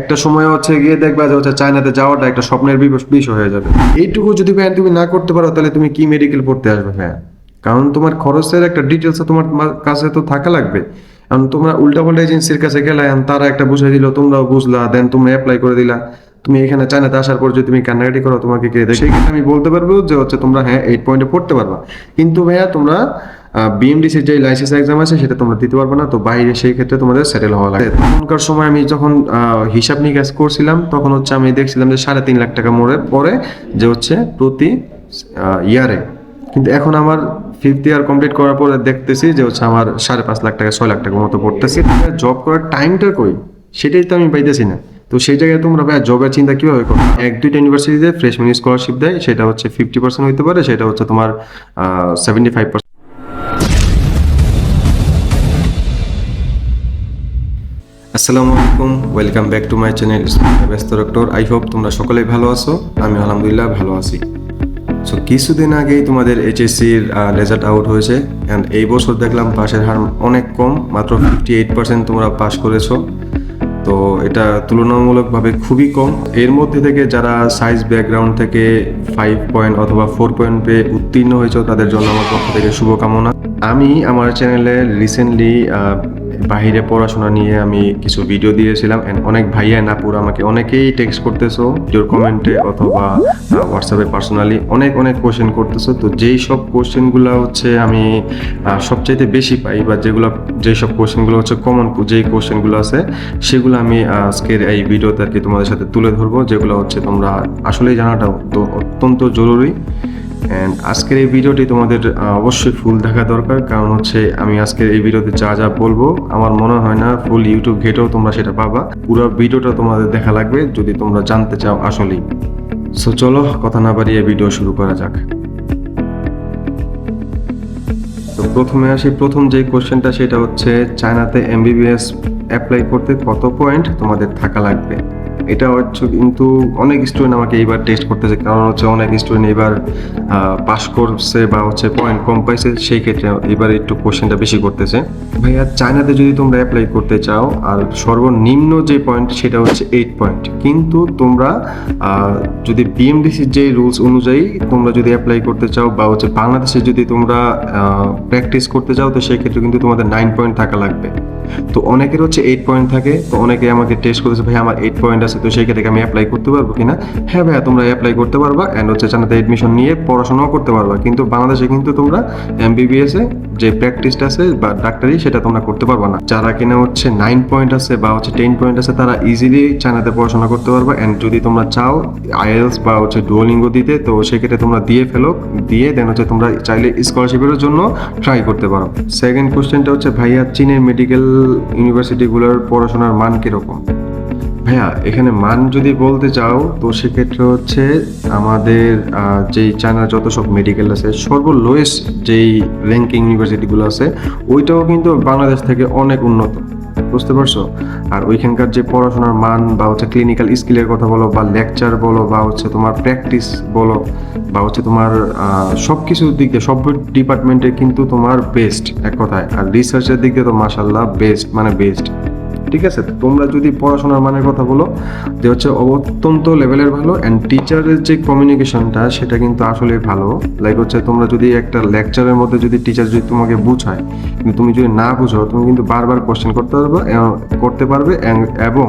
একটা সময় হচ্ছে গিয়ে দেখবা যে হচ্ছে চায়নাতে যাওয়াটা একটা স্বপ্নের বিষয় হয়ে যাবে। এইটুকু যদি ভাই তুমি না করতে পারো, তাহলে তুমি কি মেডিকেল পড়তে আসবে ভাই কারণ তোমার খরচের একটা ডিটেলস তোমার কাছে তো থাকা লাগবে। কারণ তোমরা উল্টা পাল্টা এজেন্সির কাছে গেলে তারা একটা বুঝাই দিল, তোমরাও বুঝলা দেন তোমরা অ্যাপ্লাই করে দিলা। তুমি এখানে চায়নাতে আসার পর যদি তুমি কান্নাকাটি করো, তোমাকে কে দেখে আমি বলতে পারব যে হচ্ছে তোমরা হ্যাঁ এইট পয়েন্টে পড়তে পারবা। কিন্তু ভাইয়া তোমরা বিএমডিসির যে লাইসেন্স এক্সাম আছে সেটা তোমরা দিতে পারবে না তো বাইরে সেই ক্ষেত্রে তোমাদের সেটেল হওয়া লাগে তখনকার সময় আমি যখন হিসাব নিকাশ করছিলাম তখন হচ্ছে আমি দেখছিলাম যে সাড়ে তিন লাখ টাকা মোড়ে পরে যে হচ্ছে প্রতি ইয়ারে কিন্তু এখন আমার ফিফথ ইয়ার কমপ্লিট করার পরে দেখতেছি যে হচ্ছে আমার সাড়ে পাঁচ লাখ টাকা ছয় লাখ টাকার মতো পড়তেছে। জব করার টাইমটা কই? সেটাই তো আমি পাইতেছি না। তো সেই জায়গায় তোমরা ভাই জবের চিন্তা কীভাবে করো? এক দুইটা ইউনিভার্সিটিতে ফ্রেশম্যান স্কলারশিপ দেয় সেটা হচ্ছে ফিফটি পার্সেন্ট হইতে পারে সেটা হচ্ছে তোমার সেভেন্টি ফাইভ আসসালামু আলাইকুম welcome back to my channel ব্যস্ত ডক্টর আই হোপ তোমরা সকলেই ভালো আছো, আমি আলহামদুলিল্লাহ ভালো আছি। সো কিছুদিন আগেই তোমাদের এইচএসসির রেজাল্ট আউট হয়েছে অ্যান্ড এই বছর দেখলাম পাশের হার অনেক কম, মাত্র ফিফটি এইট পার্সেন্ট তোমরা পাস করেছ। তো এটা তুলনামূলকভাবে খুবই কম। এর মধ্যে থেকে যারা সাইজ ব্যাকগ্রাউন্ড থেকে ফাইভ পয়েন্ট অথবা ফোর পয়েন্ট পেয়ে উত্তীর্ণ হয়েছে, তাদের জন্য আমার পক্ষ থেকে শুভকামনা। আমি আমার চ্যানেলে রিসেন্টলি বাইরে পড়াশোনা নিয়ে আমি কিছু ভিডিও দিয়েছিলাম অনেক ভাইয়া নাপুর আমাকে অনেকেই টেক্সট করতেছো ভিডিওর কমেন্টে অথবা হোয়াটসঅ্যাপে পার্সোনালি অনেক অনেক কোশ্চেন করতেছো। তো যেই সব কোশ্চেনগুলো হচ্ছে আমি সবচাইতে বেশি পাই বা যেগুলো, যেই সব কোশ্চেনগুলো হচ্ছে কমন যেই কোশ্চেনগুলো আছে, সেগুলো আমি আজকের এই ভিডিওতে আর কি তোমাদের সাথে তুলে ধরবো, যেগুলো হচ্ছে তোমরা আসলেই জানাটা অত্যন্ত জরুরি। অ্যান্ড আজকের এই ভিডিওটি তোমাদের অবশ্যই ফুল দেখা দরকার। কারণ হচ্ছে আমি আজকের এই ভিডিওতে যা যা বলব, আমার মনে হয় না ফুল ইউটিউব ঘেটেও তোমরা সেটা পাবা। পুরো ভিডিওটা তোমাদের দেখা লাগবে যদি তোমরা জানতে চাও আসলেই। সো চলো কথা না বাড়িয়ে ভিডিও শুরু করা যাক। তো প্রথমে আসি, প্রথম যে কোশ্চেনটা সেটা হচ্ছে, চায়নাতে এমবিবিএস অ্যাপ্লাই করতে কত পয়েন্ট তোমাদের থাকা লাগবে? এটা হচ্ছে কিন্তু অনেক স্টুডেন্ট আমাকে এইবার টেস্ট করতেছে। কারণ হচ্ছে অনেক স্টুডেন্ট এবার পাস করছে বা হচ্ছে পয়েন্ট কম পাইছে, সেই ক্ষেত্রে এবার একটু কোশ্চেনটা বেশি করতেছে। ভাইয়া, চায়নাতে যদি তোমরা অ্যাপ্লাই করতে চাও, আর সর্বনিম্ন যে পয়েন্ট সেটা হচ্ছে এইট পয়েন্ট কিন্তু তোমরা যদি বিএমডিসির যে রুলস অনুযায়ী তোমরা যদি অ্যাপ্লাই করতে চাও, বা হচ্ছে বাংলাদেশে যদি তোমরা প্র্যাকটিস করতে চাও, তো সেক্ষেত্রে কিন্তু তোমাদের নাইন পয়েন্ট থাকা লাগবে। তো অনেকের হচ্ছে এইট পয়েন্ট থাকে, তো অনেকে আমাকে টেস্ট করেছে ভাই আমার এইট পয়েন্ট আছে। তো সেই ক্ষেত্রে আমি অ্যাপ্লাই করতে পারব কিনা? হ্যাঁ ভাইয়া, তোমরা অ্যাপ্লাই করতে পারবা অ্যান্ড হচ্ছে চানাতে এডমিশন নিয়ে পড়াশোনাও করতে পারবা। কিন্তু বাংলাদেশে কিন্তু তোমরা এমবিবিএস যে প্র্যাকটিসটা আছে বা ডাক্তারি সেটা তোমরা করতে পারবা না। যারা কিনা হচ্ছে নাইন পয়েন্ট আছে বা হচ্ছে টেন পয়েন্ট আছে, তারা ইজিলি চায়নাতে পড়াশোনা করতে পারবা অ্যান্ড যদি তোমরা চাও আইএলস বা হচ্ছে ডুয়োলিঙ্গো দিতে, তো সেক্ষেত্রে তোমরা দিয়ে ফেলো, দিয়ে দেন হচ্ছে তোমরা চাইলে স্কলারশিপের জন্য ট্রাই করতে পারো। সেকেন্ড কোশ্চেনটা হচ্ছে ভাইয়া, চীনের মেডিকেল ইউনিভার্সিটিগুলোর পড়াশোনার মান কীরকম? ভাইয়া, এখানে মান যদি বলতে চাও, তো সেক্ষেত্রে হচ্ছে আমাদের যেই চায়নার যত সব মেডিকেল আছে, সর্বলোয়েস্ট যেই র্যাঙ্কিং ইউনিভার্সিটিগুলো আছে, ওইটাও কিন্তু বাংলাদেশ থেকে অনেক উন্নত। বুঝতে পারছ? আর ওইখানকার যে পড়াশোনার মান বা হচ্ছে ক্লিনিক্যাল স্কিলের কথা বলো, বা লেকচার বলো, বা হচ্ছে তোমার প্র্যাকটিস বলো, বা হচ্ছে তোমার সব কিছুর দিক দিয়ে সব ডিপার্টমেন্টে কিন্তু তোমার বেস্ট এক কথায়। আর রিসার্চের দিক দিয়ে তো মাসাল্লাহ বেস্ট মানে বেস্ট ঠিক আছে? তোমরা যদি পড়াশোনার মানের কথা বলো, যে হচ্ছে অত্যন্ত লেভেলের ভালো অ্যান্ড টিচারের যে কমিউনিকেশনটা সেটা কিন্তু আসলে ভালো। লাইক হচ্ছে তোমরা যদি একটা লেকচারের মধ্যে যদি টিচার যদি তোমাকে বুঝায়, কিন্তু তুমি যদি না বুঝো তুমি কিন্তু বারবার কোশ্চেন করতে পারবে করতে পারবে এবং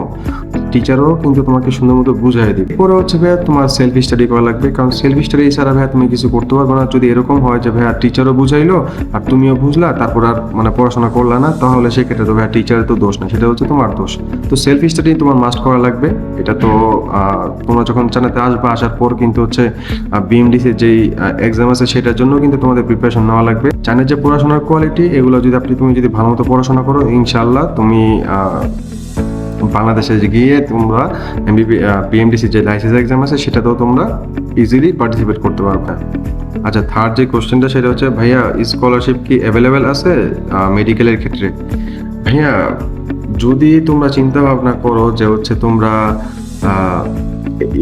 টিচারও কিন্তু তোমাকে সুন্দর মতো বুঝাই দিবে। এরপরে হচ্ছে ভাইয়া তোমার সেলফ স্টাডি করা লাগবে, কারণ সেলফ স্টাডি ছাড়া ভাইয়া তুমি কিছু করতে পারবে না। যদি এরকম হয় যে ভাইয়া টিচারও বুঝাইলো, আর তুমিও বুঝলা, তারপর আর মানে পড়াশোনা করলা না, তাহলে সেক্ষেত্রে তো ভাইয়া টিচারের তো দোষ না সেটা হচ্ছে তোমার দোষ। তো সেলফ স্টাডি তোমার মাস্ট করা লাগবে। এটা তো তোমরা যখন চানাতে আসবে, আসার পর কিন্তু হচ্ছে বিএমডিসির যেই এক্সাম আছে সেটার জন্য কিন্তু তোমাদের প্রিপারেশন নেওয়া লাগবে। চানের যে পড়াশোনার কোয়ালিটি এগুলো যদি আপনি, তুমি যদি ভালো মতো পড়াশোনা করো ইনশাল্লাহ তুমি বাংলাদেশে গিয়ে তোমরা এমবিবি বিএমডিসি যে লাইসেন্স এক্সাম আছে, সেটাতেও তোমরা ইজিলি পার্টিসিপেট করতে পারবে। আচ্ছা থার্ড যে কোশ্চেনটা সেটা হচ্ছে, ভাইয়া স্কলারশিপ কি অ্যাভেলেবেল আছে মেডিকেলের ক্ষেত্রে? ভাইয়া, যদি তোমরা চিন্তা ভাবনা করো যে হচ্ছে তোমরা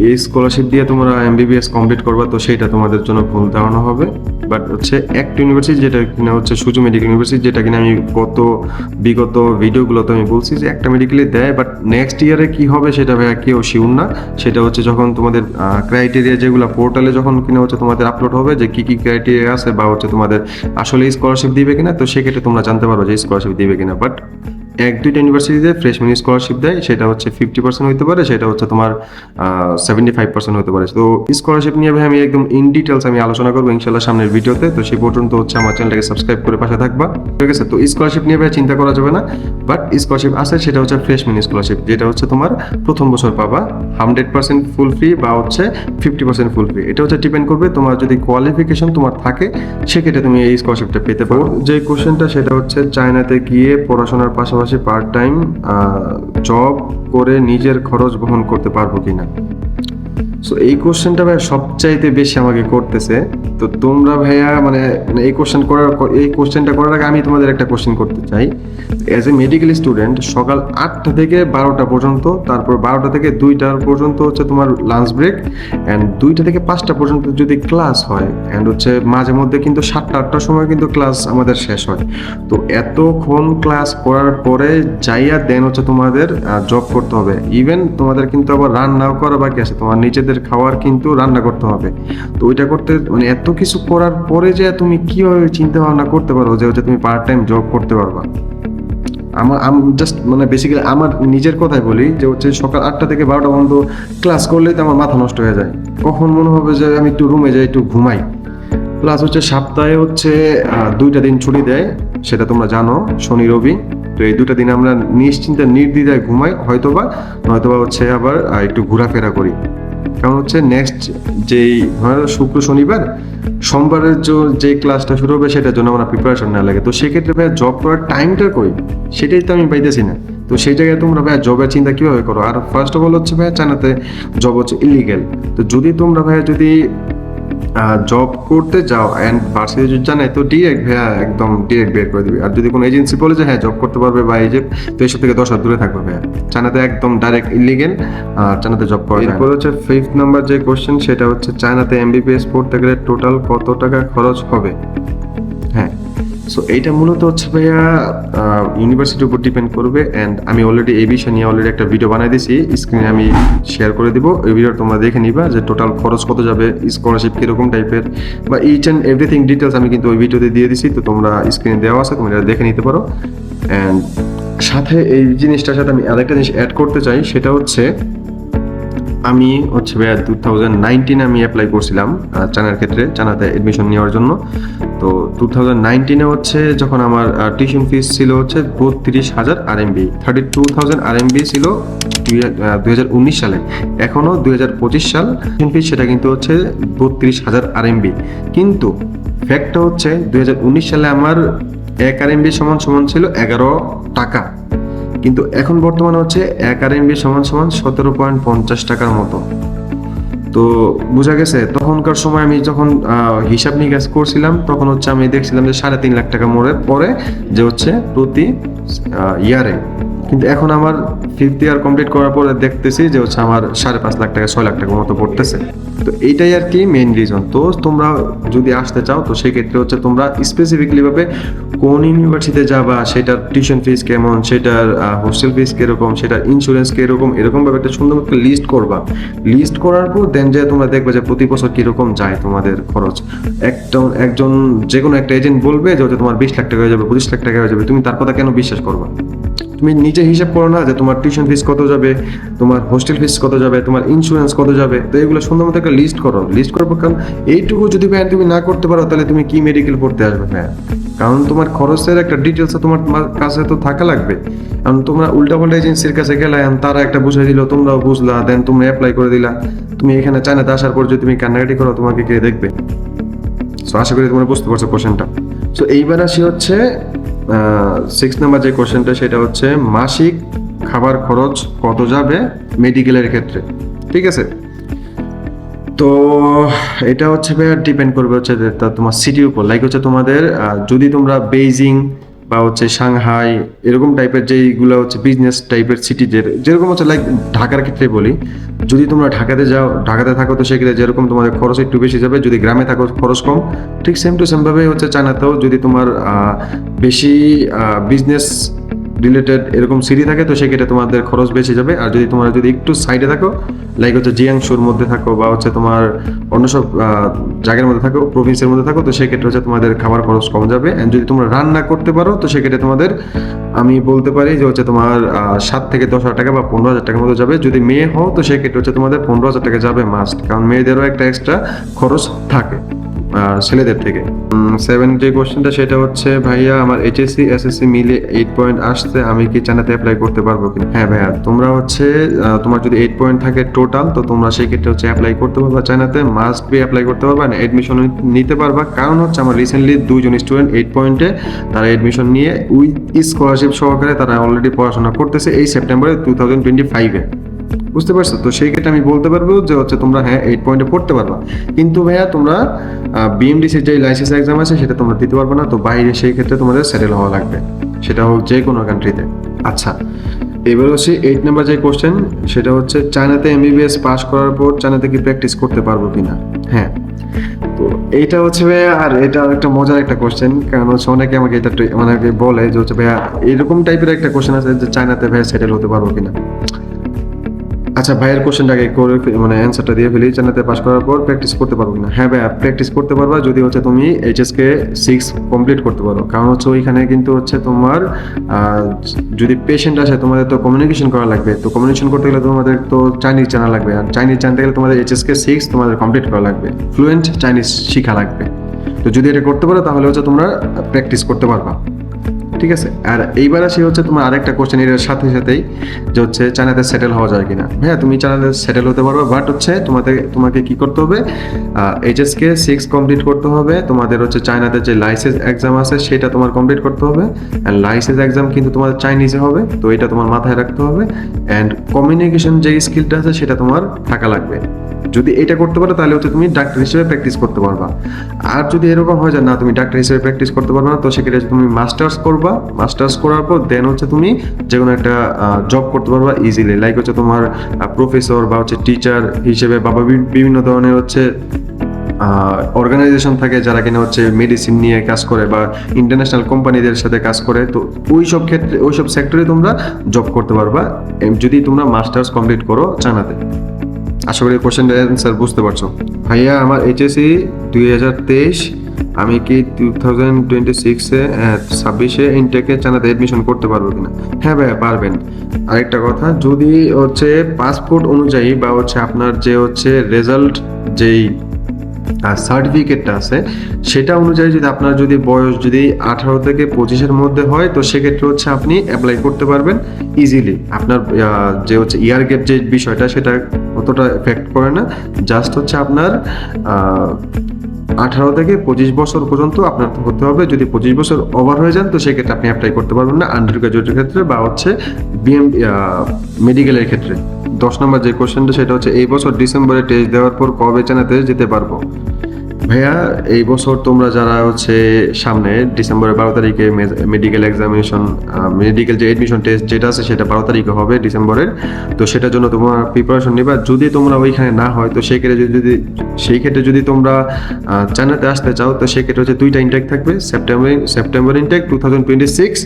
এই স্কলারশিপ দিয়ে তোমরা এমবিবিএস কমপ্লিট করবা, তো সেটা তোমাদের জন্য ভুল ধারণা হবে। বাট হচ্ছে একটা ইউনিভার্সিটি যেটা কিনা হচ্ছে সুজু মেডিকেল ইউনিভার্সিটি যেটা কিনা আমি গত বিগত ভিডিওগুলোতে আমি বলছি যে একটা মেডিকেলে দেয় বাট নেক্সট ইয়ারে কি হবে সেটা ভাইয়া কেউ শিউর না। সেটা হচ্ছে যখন তোমাদের ক্রাইটেরিয়া যেগুলো পোর্টালে যখন কিনা হচ্ছে তোমাদের আপলোড হবে যে কি কি ক্রাইটেরিয়া আছে বা হচ্ছে তোমাদের আসলে স্কলারশিপ দিবে কিনা, তো সেক্ষেত্রে তোমরা জানতে পারো যে স্কলারশিপ দিবে কিনা। বাট এক, দুইটা ইউনিভার্সিটিতে ফ্রেশম্যান স্কলারশিপ দেয়, সেটা হচ্ছে ফিফটি পার্সেন্ট হতে পারে, সেটা হচ্ছে তোমার সেভেন্টি ফাইভ পার্সেন্ট হতে পারে। তো স্কলারশিপ নিয়ে আমি একদম ইন ডিটেলস আমি আলোচনা করব ইনশাল্লাহ সামনের ভিডিওতে। তো সেই পর্যন্ত হচ্ছে আমার চ্যানেলটাকে সাবস্ক্রাইব করে পাশে থাকবা। ঠিক আছে? তো স্কলারশিপ নিয়ে ভাই চিন্তা করা যাবে না। বাট স্কলারশিপ আছে, সেটা হচ্ছে ফ্রেশম্যান স্কলারশিপ যেটা হচ্ছে তোমার প্রথম বছর পাবা। হান্ড্রেড পার্সেন্ট ফুল ফ্রি বা হচ্ছে ফিফটি পার্সেন্ট ফুল ফ্রি এটা হচ্ছে ডিপেন্ড করবে তোমার যদি কোয়ালিফিকেশন তোমার থাকে, সেক্ষেত্রে তুমি এই স্কলারশিপটা পেতে পারো। যে কোশ্চেনটা সেটা হচ্ছে চায়নাতে গিয়ে পড়াশোনার পাশাপাশি পার্ট টাইম জব করে নিজের খরচ বহন করতে পারব কিনা? সো এই কোশ্চেনটা ভাই সবচাইতে বেশি আমাকে করতেছে। তো তোমরা ভাইয়া মানে মানে এই কোশ্চেন করার এই কোশ্চেনটা করার আগে আমি তোমাদের একটা কোশ্চেন করতে চাই। অ্যাজ এ মেডিকেল স্টুডেন্ট সকাল আটটা থেকে বারোটা পর্যন্ত, তারপর বারোটা থেকে দুইটার পর্যন্ত হচ্ছে তোমার লাঞ্চ ব্রেক অ্যান্ড দুইটা থেকে পাঁচটা পর্যন্ত যদি ক্লাস হয় অ্যান্ড হচ্ছে মাঝে মধ্যে কিন্তু সাতটা আটটার সময় কিন্তু ক্লাস আমাদের শেষ হয়। তো এতক্ষণ ক্লাস করার পরে যাইয়া দেন হচ্ছে তোমাদের জব করতে হবে। ইভেন তোমাদের কিন্তু আবার রান্নাও করা বাকি আছে, তোমার নিজেদের খাওয়ার কিন্তু রান্না করতে হবে। তো ওইটা করতে মানে এত কিছু করার পরে যে তুমি কীভাবে চিন্তা ভাবনা করতে পারো যে হচ্ছে তুমি পার্ট টাইম জব করতে পারবা? আমার জাস্ট মানে বেসিক্যালি আমার নিজের কথাই বলি যে হচ্ছে সকাল আটটা থেকে বারোটা পর্যন্ত ক্লাস করলেই তো আমার মাথা নষ্ট হয়ে যায়। কখন মনে হবে যে আমি একটু রুমে যাই, একটু ঘুমাই। প্লাস হচ্ছে সপ্তাহে হচ্ছে দুইটা দিন ছুটি দেয়, সেটা তোমরা জানো, শনি, রবি। তো এই দুটা দিন আমরা নিশ্চিন্তে, নির্দ্বিধায় ঘুমাই, হয়তোবা, নয়তোবা হচ্ছে আবার একটু ঘোরাফেরা করি। কারণ হচ্ছে নেক্সট যেই শুক্র, শনিবার, সোমবারের যে ক্লাসটা শুরু হবে সেটার জন্য আমার প্রিপারেশন নেওয়া লাগে। তো সেক্ষেত্রে ভাইয়া জব করার টাইমটা কই? সেটাই তো আমি পাইতেছি না। তো সেই জায়গায় তোমরা ভাইয়া জবের চিন্তা কীভাবে করো? আর ফার্স্ট অফ অল হচ্ছে ভাইয়া চানাতে জব হচ্ছে ইলিগেল তো যদি তোমরা ভাইয়া যদি জব করতে যাও অ্যান্ড ভার্সিটি যদি জানাই তো ডিরেক্ট ভাইয়া একদম ডিরেক্ট বের করে দিবে। আর যদি কোনো এজেন্সি বলে যে হ্যাঁ জব করতে পারবে বা এই যে, তো এইসব থেকে দশ হাত দূরে থাকবে ভাইয়া। চায়নাতে একদম ডাইরেক্ট ইলিগেল চায়নাতে জব করা এরপর হচ্ছে ফিফথ নাম্বার যে কোশ্চেন সেটা হচ্ছে চায়নাতে এমবিবিএস পড়তে গেলে টোটাল কত টাকা খরচ হবে? সো এইটা মূলত হচ্ছে ভাইয়া ইউনিভার্সিটির উপর ডিপেন্ড করবে অ্যান্ড আমি অলরেডি এই বিষয় নিয়ে অলরেডি একটা ভিডিও বানাই দিয়েছি। স্ক্রিনে আমি শেয়ার করে দিব। ওই ভিডিও তোমরা দেখে নিবা যে টোটাল খরচ কত যাবে স্কলারশিপ কীরকম টাইপের বা ইচ অ্যান্ড এভরিথিং ডিটেলস আমি কিন্তু ওই ভিডিওতে দিয়ে দিছি। তো তোমরা স্ক্রিনে দেওয়া আছে, তোমরা দেখে নিতে পারো। অ্যান্ড সাথে এই জিনিসটার সাথে আমি আরেকটা জিনিস অ্যাড করতে চাই, সেটা হচ্ছে আমি হচ্ছে ভাইয়া টু থাউজেন্ড নাইনটিনে আমি অ্যাপ্লাই করছিলাম চানার ক্ষেত্রে, চানাতে এডমিশন নেওয়ার জন্য। তো টু থাউজেন্ড নাইনটিনে হচ্ছে যখন আমার টিউশন ফিস ছিল হচ্ছে বত্রিশ হাজার আর এমবি থার্টি টু থাউজেন্ড আর ছিল দুই হাজার উনিশ সালে। এখনও দুই হাজার পঁচিশ সাল টিউশন ফিস সেটা কিন্তু হচ্ছে বত্রিশ হাজার আর এমবি কিন্তু ফ্যাক্টটা হচ্ছে দুই হাজার উনিশ সালে আমার এক আর এমবি সমান সমান ছিল এগারো টাকা। কিন্তু এখন বর্তমানে হচ্ছে এক আর এমবি সমান সমান সতেরো পয়েন্ট পঞ্চাশ টাকার মতো। তো বোঝা গেছে, তখনকার সময় আমি যখন হিসাব নিকাশ করছিলাম, তখন হচ্ছে আমি দেখছিলাম যে সাড়ে তিন লাখ টাকা মোড়ের পরে যে হচ্ছে প্রতি ইয়ারে কিন্তু এখন আমার ফিফথ ইয়ার কমপ্লিট করার পরে দেখতেছি যে হচ্ছে আমার সাড়ে পাঁচ লাখ টাকা, ছয় লাখ টাকার মতো পড়তেছে। তো এইটাই আর কি মেইন রিজন তো তোমরা যদি আসতে চাও, তো সেই ক্ষেত্রে হচ্ছে তোমরা স্পেসিফিকলি ভাবে কোন ইউনিভার্সিটিতে যাবা, সেটার টিউশন ফিস কেমন, সেটার হোস্টেল ফিস কীরকম, সেটার ইন্স্যুরেন্স কীরকম এরকমভাবে একটা সুন্দর একটা লিস্ট করবা। লিস্ট করার পর দেন যে তোমরা দেখবে যে প্রতি বছর কীরকম যায় তোমাদের খরচ। একটা একজন যে কোনো একটা এজেন্ট বলবে যে তোমার বিশ লাখ টাকা হয়ে যাবে, পঁচিশ লাখ টাকা হয়ে যাবে, তুমি তার কথা কেন বিশ্বাস করবা? তুমি নিজে হিসাব করো না যে তোমার টিউশন ফিস কত যাবে, তোমার হোস্টেল ফিস কত যাবে, তোমার ইন্স্যুরেন্স কত যাবে। তো এগুলো সুন্দর মতো একটা লিস্ট করো। লিস্ট পর কারণ এইটুকু যদি ভ্যান তুমি না করতে পারো, তাহলে তুমি কি মেডিকেল পড়তে আসবে ভ্যান কারণ তোমার খরচের একটা ডিটেলস তোমার কাছে তো থাকা লাগবে। কারণ তোমরা উল্টাপাল্টা এজেন্সির কাছে গেলে তারা একটা বুঝাই দিল, তোমরাও বুঝলা দেন তুমি অ্যাপ্লাই করে দিলা। তুমি এখানে চায়নাতে আসার পর যদি তুমি কান্নাকাটি করো, তোমাকে কে দেখবে? সো আশা করি তোমরা বুঝতে পারছ কোশ্চেনটা সো এইবার আসি হচ্ছে সিক্স নাম্বার যে কোশ্চেনটা সেটা হচ্ছে মাসিক খাবার খরচ কত যাবে মেডিকেলের ক্ষেত্রে? ঠিক আছে? তো এটা হচ্ছে ভাইয়া ডিপেন্ড করবে হচ্ছে তোমার সিটির উপর। লাইক হচ্ছে তোমাদের যদি তোমরা বেইজিং বা হচ্ছে সাংহাই এরকম টাইপের যেইগুলো হচ্ছে বিজনেস টাইপের সিটি যেরকম হচ্ছে লাইক ঢাকার ক্ষেত্রে বলি যদি তোমরা ঢাকাতে যাও, ঢাকাতে থাকো, তো সেক্ষেত্রে যেরকম তোমাদের খরচ একটু বেশি যাবে, যদি গ্রামে থাকো, খরচ কম। ঠিক সেম টু সেমভাবে হচ্ছে চায়নাতেও যদি তোমার বেশি বিজনেস রিলেটেড এরকম সিটি থাকে, তো সেক্ষেত্রে তোমাদের খরচ বেশি যাবে। আর যদি তোমরা যদি একটু সাইডে থাকো লাইক হচ্ছে জিয়াংশুর মধ্যে থাকো বা হচ্ছে তোমার অন্য সব জায়গার মধ্যে থাকো প্রভিন্সের মধ্যে থাকো, তো সেক্ষেত্রে হচ্ছে তোমাদের খাবার খরচ কম যাবে। অ্যান্ড যদি তোমরা রান্না করতে পারো, তো সেক্ষেত্রে তোমাদের, আমি বলতে পারি যে হচ্ছে তোমার সাত থেকে দশ হাজার টাকা বা পনেরো হাজার টাকার মতো যাবে। যদি মেয়ে হও, তো সেক্ষেত্রে হচ্ছে তোমাদের পনেরো হাজার টাকা যাবে মাস্ট কারণ মেয়েদেরও একটা এক্সট্রা খরচ থাকে। ছেলেদের থেকে। সেভেন যে কোশ্চেনটা সেটা হচ্ছে, ভাইয়া, আমার এইচএসসি এসএসসি মিলে এইট পয়েন্ট আসছে, আমি কি চায়নাতে অ্যাপ্লাই করতে পারব কি হ্যাঁ ভাইয়া, তোমরা হচ্ছে তোমার যদি এইট পয়েন্ট থাকে টোটাল তো তোমরা সেই ক্ষেত্রে হচ্ছে অ্যাপ্লাই করতে পারবা চায়নাতে মাস্ট বি অ্যাপ্লাই করতে পারবা, না এডমিশন নিতে পারবা। কারণ হচ্ছে, আমার রিসেন্টলি দুইজন স্টুডেন্ট এইট পয়েন্টে তারা এডমিশন নিয়ে উইথ স্কলারশিপ সহকারে তারা অলরেডি পড়াশোনা করতেছে এই সেপ্টেম্বরে টু থাউজেন্ড টোয়েন্টি ফাইভে বুঝতে পারছ? তো সেই ক্ষেত্রে আমি বলতে পারব যে হচ্ছে তোমরা হ্যাঁ এইট পয়েন্টে পড়তে পারবা। কিন্তু ভাইয়া, তোমরা বিএমডিসির যে লাইসেন্স এক্সাম আছে, সেটা তোমরা দিতে পারবে না। তো বাইরে সেই ক্ষেত্রে তোমাদের সেটেল হওয়া লাগবে। সেটা হোক যে কোনো কান্ট্রিতে আচ্ছা এবার হচ্ছে এইট নাম্বার যে কোশ্চেন সেটা হচ্ছে চায়নাতে এমবিবিএস পাস করার পর চায়নাতে কি প্র্যাকটিস করতে পারব কিনা? হ্যাঁ। তো এইটা হচ্ছে ভাইয়া, আর এটা একটা মজার একটা কোশ্চেন কারণ হচ্ছে অনেকে আমাকে এটা ট্রে- মানে বলে যে হচ্ছে ভাইয়া, এরকম টাইপের একটা কোশ্চেন আছে যে চায়নাতে ভাইয়া সেটেল হতে পারব কিনা। আচ্ছা ভাইয়ের কোশ্চেনটা আগে করে মানে অ্যান্সারটা দিয়ে ফেলি। চায়নাতে পাস করার পর প্র্যাকটিস করতে পারব না হ্যাঁ ভাইয়া প্র্যাকটিস করতে পারবা যদি হচ্ছে তুমি এইচএস কে সিক্স কমপ্লিট করতে পারো। কারণ হচ্ছে ওইখানে কিন্তু হচ্ছে তোমার যদি পেশেন্ট আসে তোমাদের তো কমিউনিকেশন করা লাগবে। তো কমিউনিকেশন করতে গেলে তোমাদের তো চাইনিজ জানা লাগবে। আর চাইনিজ জানতে গেলে তোমাদের এইচএস কে সিক্স তোমাদের কমপ্লিট করা লাগবে। ফ্লুয়েন্ট চাইনিজ শেখা লাগবে। তো যদি এটা করতে পারো তাহলে হচ্ছে তোমরা প্র্যাকটিস করতে পারবা। ঠিক আছে? আর এইবার আসি হচ্ছে তোমার আরেকটা কোশ্চেন এর সাথে সাথেই, যে হচ্ছে চায়নাতে সেটেল হওয়া যায় কিনা। হ্যাঁ তুমি চায়নাতে সেটেল হতে পারবে বাট হচ্ছে তোমাদের তোমাকে কি করতে হবে? এইচএস কে সিক্স কমপ্লিট করতে হবে। তোমাদের হচ্ছে চায়নাতে যে লাইসেন্স এক্সাম আছে, সেটা তোমার কমপ্লিট করতে হবে। অ্যান্ড লাইসেন্স এক্সাম কিন্তু তোমার চাইনিজে হবে, তো এটা তোমার মাথায় রাখতে হবে। অ্যান্ড কমিউনিকেশন যে স্কিলটা আছে, সেটা তোমার থাকা লাগবে। যদি এটা করতে পারো, তাহলে হচ্ছে তুমি ডাক্তার হিসেবে প্র্যাকটিস করতে পারবা। আর যদি এরকম হয় যে না, তুমি ডাক্তার হিসেবে প্র্যাকটিস করতে পারবে না, তো সেক্ষেত্রে তুমি মাস্টার্স করবা। মাস্টার্স করার পর দেন হচ্ছে তুমি যে কোনো একটা জব করতে পারবা ইজিলি লাইক হচ্ছে তোমার প্রফেসর বা হচ্ছে টিচার হিসেবে বা বিভিন্ন ধরনের হচ্ছে অর্গানাইজেশন থাকে যারা কিনা হচ্ছে মেডিসিন নিয়ে কাজ করে বা ইন্টারন্যাশনাল কোম্পানিদের সাথে কাজ করে। তো ওই সব ক্ষেত্রে ওই সব সেক্টরে তোমরা জব করতে পারবা। যদি তোমরা মাস্টার্স কমপ্লিট করো চায়নাতে। আশা করি কোশ্চেনটার অ্যান্সার বুঝতে পারছ। ভাইয়া, আমার এইচএসসি দুই হাজার তেইশ আমি কি টু থাউজেন্ড টোয়েন্টি সিক্সে ছাব্বিশে ইনটেকে চানাতে অ্যাডমিশন করতে পারব কিনা? হ্যাঁ ভাইয়া, পারবেন। আরেকটা কথা, যদি হচ্ছে পাসপোর্ট অনুযায়ী বা হচ্ছে আপনার যে হচ্ছে রেজাল্ট যেই সার্টিফিকেটটা আছে, সেটা অনুযায়ী যদি আপনার যদি বয়স যদি আঠারো থেকে পঁচিশের মধ্যে হয়, তো সেক্ষেত্রে হচ্ছে আপনি অ্যাপ্লাই করতে পারবেন ইজিলি আপনার যে হচ্ছে ইয়ার গ্যাপ যে বিষয়টা, সেটা অতটা এফেক্ট করে না। জাস্ট হচ্ছে আপনার আঠারো থেকে পঁচিশ বছর পর্যন্ত আপনার হতে হবে। যদি পঁচিশ বছর ওভার হয়ে যান, তো সেক্ষেত্রে আপনি অ্যাপ্লাই করতে পারবেন না। আন্ডার গ্রাজুয়েটের ক্ষেত্রে বা হচ্ছে বিএম মেডিকেলের ক্ষেত্রে। দশ নম্বর যে কোশ্চেনটা সেটা হচ্ছে, এই বছর ডিসেম্বরে টেস্ট দেওয়ার পর কবে জানাতে যেতে পারব? ভাইয়া, এই বছর তোমরা যারা হচ্ছে সামনে ডিসেম্বরের বারো তারিখে মেডিকেল এক্সামিনেশন মেডিকেল যে এডমিশন টেস্ট যেটা আছে সেটা বারো তারিখে হবে ডিসেম্বরের। তো সেটার জন্য তোমরা প্রিপারেশন নিবা। যদি তোমরা ওইখানে না হয়, তো সেক্ষেত্রে যদি সেই ক্ষেত্রে যদি তোমরা চায়নাতে আসতে চাও, তো সেই ক্ষেত্রে হচ্ছে দুইটা ইনটেক থাকবে। September September intake two thousand twenty six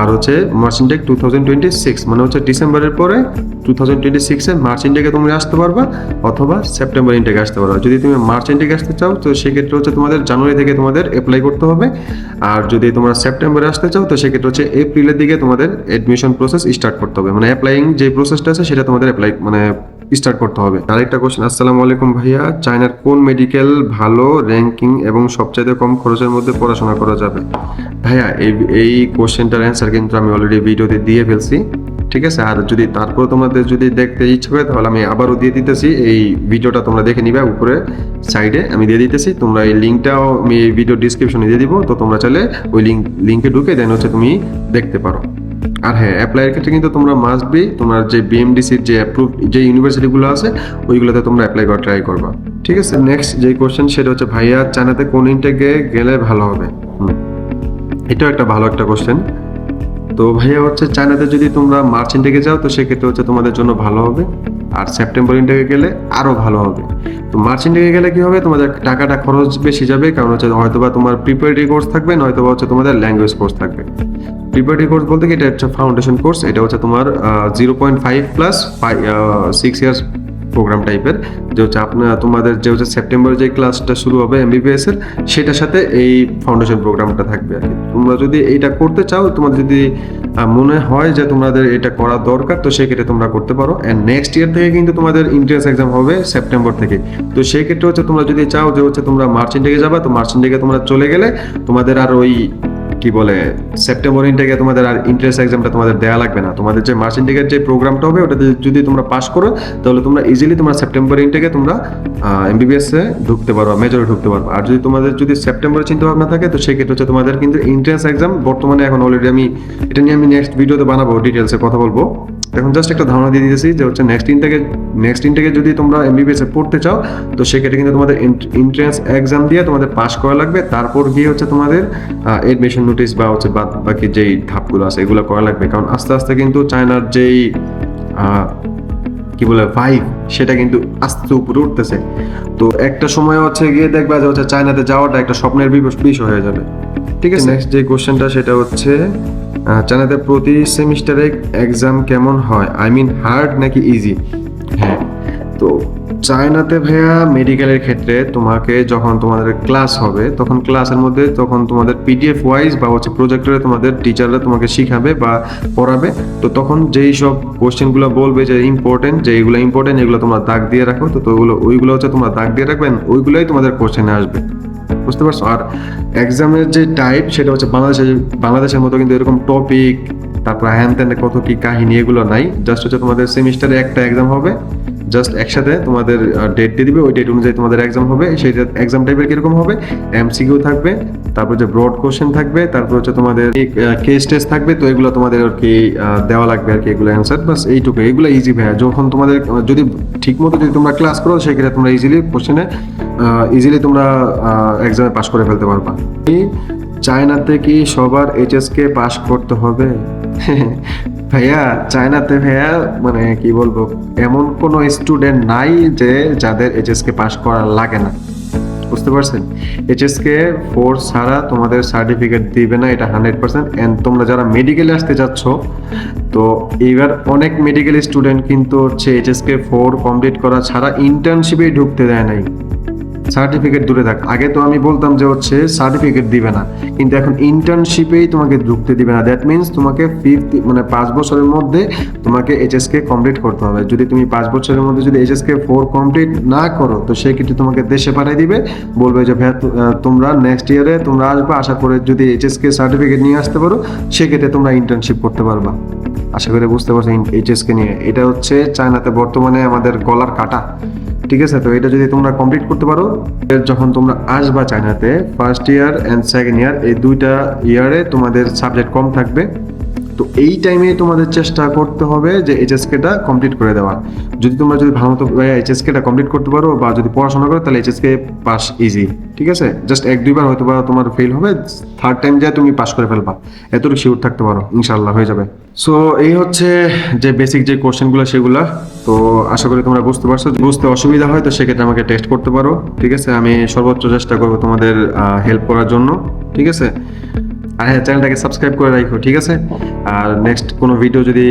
আর হচ্ছে March intake two thousand twenty six মানে হচ্ছে ডিসেম্বরের পরে টু থাউজেন্ড টোয়েন্টি সিক্সে মার্চ ইনটেকে তুমি আসতে পারবা, অথবা সেপ্টেম্বর ইনটেকে আসতে পারবা। যদি তুমি মার্চ ইনটেকে আসতে চাও, তো সেক্ষেত্রে হচ্ছে তোমাদের জানুয়ারি থেকে তোমাদের অ্যাপ্লাই করতে হবে। আর যদি তোমরা সেপ্টেম্বরে আসতে চাও, তো সেক্ষেত্রে হচ্ছে এপ্রিলের দিকে তোমাদের এডমিশন প্রসেস স্টার্ট করতে হবে। মানে অ্যাপ্লাইং যে প্রসেসটা আছে, সেটা তোমাদের অ্যাপ্লাই মানে স্টার্ট করতে হবে। আরেকটা কোশ্চেন আসসালামু আলাইকুম ভাইয়া, চায়নার কোন মেডিকেল ভালো র্যাঙ্কিং এবং সবচাইতে কম খরচের মধ্যে পড়াশোনা করা যাবে? ভাইয়া, এই এই কোশ্চেনটার অ্যান্সার কিন্তু আমি অলরেডি ভিডিওতে দিয়ে ফেলছি। ঠিক আছে? আর যদি তারপর তোমাদের যদি দেখতে ইচ্ছে করে, তাহলে আমি আবারও দিয়ে দিতেছি। এই ভিডিওটা তোমরা দেখে নিবে উপরে সাইডে। আমি দিয়ে দিতেছি। তোমরা এই লিঙ্কটাও আমি এই ভিডিও ডিসক্রিপশনে দিয়ে দিব। তো তোমরা চাইলে ওই লিঙ্ক, লিঙ্কে ঢুকে দেন হচ্ছে তুমি দেখতে পারো। আর হ্যাঁ অ্যাপ্লাইয়ের ক্ষেত্রে কিন্তু তোমরা মাস্ট বি তোমার যে বিএমডিসির যে অ্যাপ্রুভ যে ইউনিভার্সিটিগুলো আছে, ওইগুলোতে তোমরা অ্যাপ্লাই করা ট্রাই করবা। ঠিক আছে? নেক্সট যে কোশ্চেন সেটা হচ্ছে, ভাইয়া, চায়নাতে কোন ইনটেকে গেলে ভালো হবে? এটাও একটা ভালো একটা কোশ্চেন তো ভাইয়া হচ্ছে চায়নাতে যদি তোমরা মার্চ ইনটেকে যাও, তো সেক্ষেত্রে হচ্ছে তোমাদের জন্য ভালো হবে। আর সেপ্টেম্বর ইনটেকে গেলে আরও ভালো হবে। তো মার্চ ইনটেকে গেলে কি হবে? তোমাদের টাকাটা খরচ বেশি যাবে, কারণ হচ্ছে হয়তোবা তোমার প্রিপারেটরি কোর্স থাকবে, নয়তোবা হচ্ছে তোমাদের ল্যাঙ্গুয়েজ কোর্স থাকবে। প্রিপারেটরি কোর্স বলতে কি? এটা হচ্ছে ফাউন্ডেশন কোর্স এটা হচ্ছে তোমার zero point five plus six years program টাইপের যে হচ্ছে আপনার তোমাদের যে হচ্ছে সেপ্টেম্বর যে ক্লাসটা শুরু হবে এমবিবিএস এর সেটার সাথে এই ফাউন্ডেশন প্রোগ্রামটা থাকবে আর কি। তোমরা যদি এইটা করতে চাও, তোমাদের যদি মনে হয় যে তোমাদের এটা করা দরকার, তো সেক্ষেত্রে তোমরা করতে পারো। অ্যান্ড নেক্সট ইয়ার থেকে কিন্তু তোমাদের ইন্টারেন্স এক্সাম হবে সেপ্টেম্বর থেকে। তো সেই ক্ষেত্রে হচ্ছে তোমরা যদি চাও যে হচ্ছে তোমরা মার্চ থেকে যাবা, তো মার্চ থেকে তোমরা চলে গেলে তোমাদের আর ওই কি বলে সেপ্টেম্বর ইনটেকে তোমাদের আর ইন্টারেস্ট এক্সামটা তোমাদের দেওয়া লাগবে না। তোমাদের যে মার্চ ইনটেকের যে প্রোগ্রামটা হবে, ওটাতে যদি তোমরা পাস করো, তাহলে তোমরা ইজিলি তোমরা সেপ্টেম্বর ইনটেকে তোমরা এমবিবিএস এ ঢুকতে পারো মেজরে ঢুকতে পারো আর যদি তোমাদের যদি সেপ্টেম্বরে চিন্তা ভাবনা থাকে, তো সেক্ষেত্রে হচ্ছে তোমাদের কিন্তু ইন্টারেন্স এক্সাম বর্তমানে এখন অলরেডি আমি, এটা নিয়ে আমি নেক্সট ভিডিওতে বানাবো ডিটেলসে কথা বলব। এখন জাস্ট একটা ধারণা দিয়ে দিতেছি যে হচ্ছে নেক্সট ইনটেকে নেক্সট ইনটেকে যদি তোমরা এমবিবিএস এ পড়তে চাও, তো সেক্ষেত্রে কিন্তু তোমাদের এন্ট্রান্স এক্সাম দিয়ে তোমাদের পাস করা লাগবে। তারপর গিয়ে হচ্ছে তোমাদের এডমিশন নোটিশ বা হচ্ছে বাদ বাকি যেই ধাপগুলো আছে এগুলো করা লাগবে। কারণ আস্তে আস্তে কিন্তু চায়নার যেই কি বলে ভাইব সেটা কিন্তু আস্তে উপরে উঠতেছে। তো একটা সময় হচ্ছে গিয়ে দেখবা যে হচ্ছে চায়নাতে যাওয়াটা একটা স্বপ্নের বিষ- বিষয় হয়ে যাবে। ঠিক আছে? নেক্সট যে কোশ্চেনটা সেটা হচ্ছে চায়নাতে প্রতি সেমিস্টারে এক্সাম কেমন হয়? আই মিন হার্ড নাকি ইজি হ্যাঁ। তো চায়নাতে ভাইয়া মেডিকেলের ক্ষেত্রে তোমাকে যখন তোমাদের ক্লাস হবে, তখন ক্লাসের মধ্যে তখন তোমাদের পিডিএফ ওয়াইজ বা হচ্ছে প্রজেক্টরে তোমাদের টিচাররা তোমাকে শিখাবে বা পড়াবে, তো তখন যেই সব কোশ্চেনগুলো বলবে যে ইম্পর্টেন্ট যে এইগুলো ইম্পর্টেন্ট এগুলো তোমরা দাগ দিয়ে রাখো, তো ওগুলো ওইগুলো হচ্ছে তোমরা দাগ দিয়ে রাখবেন ওইগুলোই তোমাদের কোশ্চেনে আসবে। বুঝতে পারছ? আর এক্সামের যে টাইপ সেটা হচ্ছে বাংলাদেশের বাংলাদেশের মতো কিন্তু এরকম টপিক তারপর হ্যান ত্যান কত কি কাহিনী এগুলো নাই জাস্ট হচ্ছে তোমাদের সেমিস্টারে একটা এক্সাম হবে জাস্ট একসাথে তোমাদের ডেট দিয়ে দিবে, ওই ডেট অনুযায়ী তোমাদের এক্সাম হবে, সেই এক্সাম টাইপের কীরকম হবে? এমসিকিউ থাকবে, তারপর যে ব্রড কোশ্চেন থাকবে, তারপর হচ্ছে তোমাদের কেস টেস্ট থাকবে, তো এগুলো তোমাদের আর কি দেওয়া লাগবে আর কি, এগুলো অ্যান্সার বাস এইটুকু, এগুলো ইজি ভাইয়া। যখন তোমাদের যদি ঠিক মতো যদি তোমরা ক্লাস করো, সেক্ষেত্রে তোমরা ইজিলি কোশ্চেনে ইজিলি তোমরা এক্সামে পাস করে ফেলতে পারবা। চায়নাতে কি সবার এইচএস কে পাস করতে হবে? ভাইয়া, চায়নাতে ভাইয়া মানে কি বলব, এমন কোনো স্টুডেন্ট নাই যে যাদের এইচএস কে পাস করা লাগে না। বুঝতে পারছেন? এইচএস কে ফোর ছাড়া তোমাদের সার্টিফিকেট দিবে না, এটা হান্ড্রেড পার্সেন্ট অ্যান্ড তোমরা যারা মেডিকেলে আসতে যাচ্ছ, তো এইবার অনেক মেডিকেল স্টুডেন্ট কিন্তু হচ্ছে এইচএস কে ফোর কমপ্লিট করা ছাড়া ইন্টার্নশিপে ঢুকতে দেয় নাই। সার্টিফিকেট দূরে থাক। আগে তো আমি বলতাম যে হচ্ছে সার্টিফিকেট দিবে না। কিন্তু এখন ইন্টার্নশিপেই তোমাকে ঢুকতে দিবে না। দ্যাট মিনস তোমাকে ফিফথ মানে পাঁচ বছরের মধ্যে তোমাকে এইচএস কে কমপ্লিট করতে হবে। যদি তুমি পাঁচ বছরের মধ্যে যদি এইচএস কে ফোর কমপ্লিট না করো, তো সেক্ষেত্রে তোমাকে দেশে পাঠিয়ে দিবে। বলবে যে ভাইয়া তোমরা নেক্সট ইয়ারে তোমরা আসবে। আশা করে যদি এইচএস কে সার্টিফিকেট নিয়ে আসতে পারো, সেক্ষেত্রে তোমরা ইন্টার্নশিপ করতে পারবা। আশা করে বুঝতে পারছ এইচএস কে নিয়ে। এটা হচ্ছে চায়নাতে বর্তমানে আমাদের গলার কাটা। ঠিক আছে? তো এটা যদি তোমরা কমপ্লিট করতে পারো যখন তোমরা আসবা চায়নাতে first year and second year এই দুইটা ইয়ারে তোমাদের সাবজেক্ট কম থাকবে। তো এই টাইমে তোমাদের চেষ্টা করতে হবে যে এইচএসকেটা কমপ্লিট করে দেওয়া। যদি তোমরা যদি ভালো মতো এইচএসকেটা কমপ্লিট করতে পারো বা যদি পড়াশোনা করো, তাহলে এইচএসকে পাস ইজি ঠিক আছে? জাস্ট এক, দুইবার হয়তো বা তোমার ফেল হবে থার্ড টাইম যায় তুমি পাস করে ফেলবা। এতটুকু শিওর থাকতে পারো ইনশাল্লাহ হয়ে যাবে। সো এই হচ্ছে যে বেসিক যে কোশ্চেনগুলো সেগুলো। তো আশা করি তোমরা বুঝতে পারছ। বুঝতে অসুবিধা হয়, তো সেক্ষেত্রে আমাকে টেস্ট করতে পারো, ঠিক আছে? আমি সর্বোচ্চ চেষ্টা করব তোমাদের হেল্প করার জন্য, ঠিক আছে? আর হ্যাঁ চ্যানেলটাকে সাবস্ক্রাইব করে রাখো, ঠিক আছে? আর নেক্সট কোনো ভিডিও যদি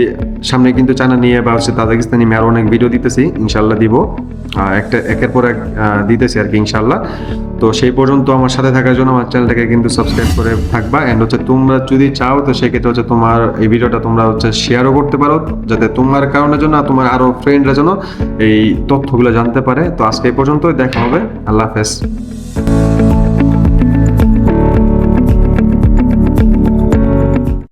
সামনে কিন্তু চায়না নিয়ে বা হচ্ছে তাজিকিস্তানি নিয়ে আরও অনেক ভিডিও দিতেছি ইনশাল্লাহ দিব। একটা, একের পর এক দিতেছি আর কি ইনশাল্লাহ তো সেই পর্যন্ত আমার সাথে থাকার জন্য আমার চ্যানেলটাকে কিন্তু সাবস্ক্রাইব করে থাকবা। অ্যান্ড হচ্ছে তোমরা যদি চাও, তো সেক্ষেত্রে হচ্ছে তোমার এই ভিডিওটা তোমরা হচ্ছে শেয়ারও করতে পারো, যাতে তোমার কারণের জন্য তোমার আরও ফ্রেন্ডরা যেন এই তথ্যগুলো জানতে পারে। তো আজকে এই পর্যন্ত দেখা হবে। আল্লাহ হাফেজ।